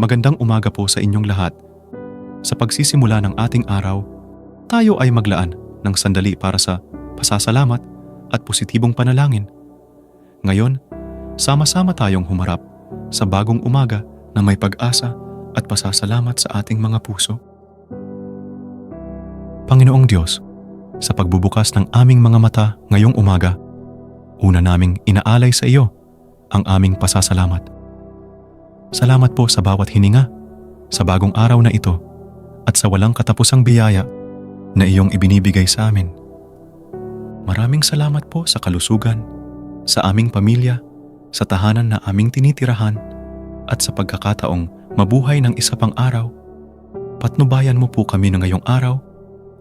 magandang umaga po sa inyong lahat. Sa pagsisimula ng ating araw, tayo ay maglaan ng sandali para sa pasasalamat at positibong panalangin. Ngayon, sama-sama tayong humarap sa bagong umaga na may pag-asa at pasasalamat sa ating mga puso. Panginoong Diyos, sa pagbubukas ng aming mga mata ngayong umaga, una naming inaalay sa iyo ang aming pasasalamat. Salamat po sa bawat hininga, sa bagong araw na ito, at sa walang katapusang biyaya na iyong ibinibigay sa amin. Maraming salamat po sa kalusugan, sa aming pamilya, sa tahanan na aming tinitirahan, at sa pagkakataong mabuhay ng isa pang araw. Patnubayan mo po kami na ngayong araw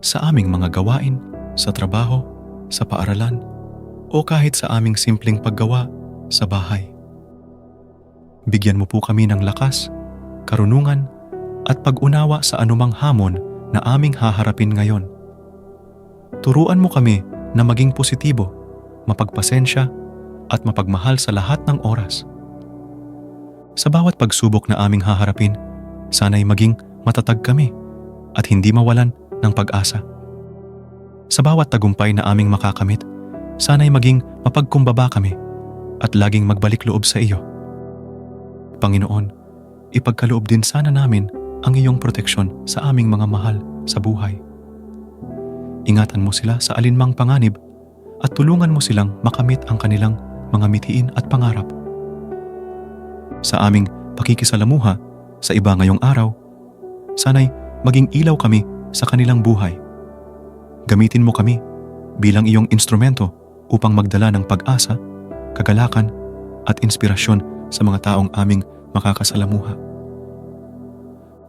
sa aming mga gawain, sa trabaho, sa paaralan, o kahit sa aming simpleng paggawa sa bahay. Bigyan mo po kami ng lakas, karunungan, at pag-unawa sa anumang hamon na aming haharapin ngayon. Turuan mo kami na maging positibo, mapagpasensya, at mapagmahal sa lahat ng oras. Sa bawat pagsubok na aming haharapin, sana'y maging matatag kami at hindi mawalan ng pag-asa. Sa bawat tagumpay na aming makakamit, sana'y maging mapagkumbaba kami at laging magbalik loob sa iyo. Panginoon, ipagkaloob din sana namin ang iyong proteksyon sa aming mga mahal sa buhay. Ingatan mo sila sa alinmang panganib at tulungan mo silang makamit ang kanilang mga mitiin at pangarap. Sa aming pakikisalamuha sa iba ngayong araw, sana'y maging ilaw kami sa kanilang buhay. Gamitin mo kami bilang iyong instrumento upang magdala ng pag-asa, kagalakan at inspirasyon sa mga taong aming makakasalamuha.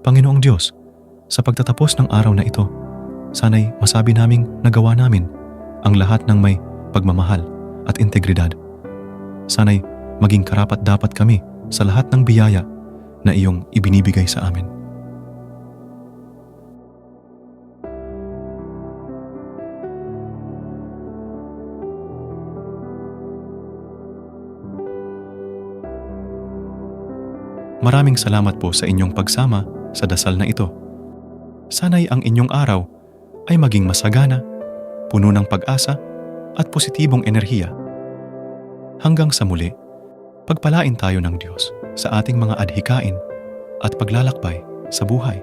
Panginoong Diyos, sa pagtatapos ng araw na ito, sana'y masabi naming nagawa namin ang lahat ng may pagmamahal at integridad. Sana'y maging karapat dapat kami sa lahat ng biyaya na iyong ibinibigay sa amin. Maraming salamat po sa inyong pagsama sa dasal na ito. Sana'y ang inyong araw ay maging masagana, puno ng pag-asa at positibong enerhiya. Hanggang sa muli, pagpalain tayo ng Diyos sa ating mga adhikain at paglalakbay sa buhay.